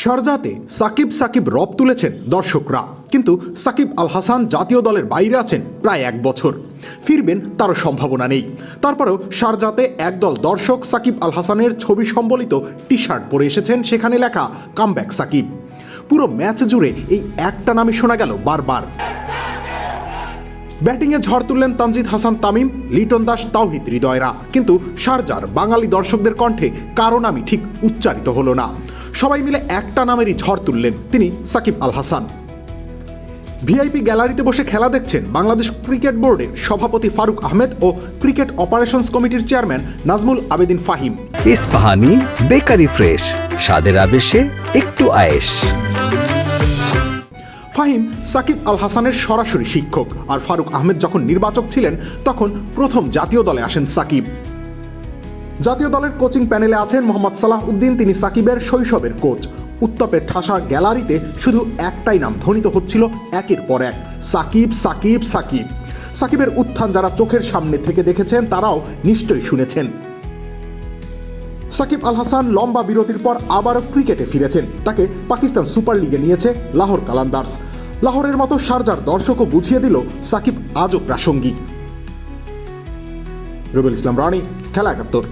শারজাতে সাকিব সাকিব রব তুলেছেন দর্শকরা। কিন্তু সাকিব আল হাসান জাতীয় দলের বাইরে আছেন প্রায় এক বছর। ফিরবেন তারও সম্ভাবনা নেই। তারপরেও শারজাতে একদল দর্শক সাকিব আল হাসানের ছবি সম্বলিত টি শার্ট পরে এসেছেন, সেখানে লেখা, কামব্যাক সাকিব। পুরো ম্যাচ জুড়ে এই একটা নামই শোনা গেল বারবার। ব্যাটিংয়ে ঝড় তুললেন তানজিদ হাসান তামিম, লিটন দাস, তাওহিদ হৃদয়রা। কিন্তু শারজার বাঙালি দর্শকদের কণ্ঠে কারও নামই ঠিক উচ্চারিত হলো না। সবাই মিলে একটা নামেরই ঝড় তুললেন তিনি সাকিব আল হাসান। ভিআইপি গ্যালারিতে বসে খেলা দেখছেন বাংলাদেশ ক্রিকেট বোর্ডের সভাপতি ফারুক আহমেদ ও ক্রিকেট অপারেশনস কমিটির chairman Nazmul Abedin Fahim. Ispahani bakery fresh স্বাদের আবেশে একটু আয়েশ। ফাহিম সাকিব আল হাসানের সরাসরি শিক্ষক আর ফারুক আহমেদ যখন নির্বাচক ছিলেন তখন প্রথম জাতীয় দলে আসেন সাকিব। জাতীয় দলের কোচিং প্যানেলে আছেন মোহাম্মদ সালাহ উদ্দিন তিনি সাকিবের শৈশবের কোচ। উত্তপের ঠাসা গ্যালারিতে শুধু একটাই নাম ধ্বনিত হচ্ছিল একের পর এক, সাকিব সাকিব সাকিব। সাকিবের উত্থান যারা চোখের সামনে থেকে দেখেছেন, তারাও নিশ্চয়ই শুনেছেন। সাকিব আল হাসান লম্বা বিরতির পর আবারও ক্রিকেটে ফিরেছেন। তাকে পাকিস্তান সুপার লিগে নিয়েছে লাহোর কালান্দার্স। লাহোরের মতো শারজার দর্শকও বুঝিয়ে দিল সাকিব আজও প্রাসঙ্গিক। রুবেল ইসলাম রানী, খেলা একাত্তর।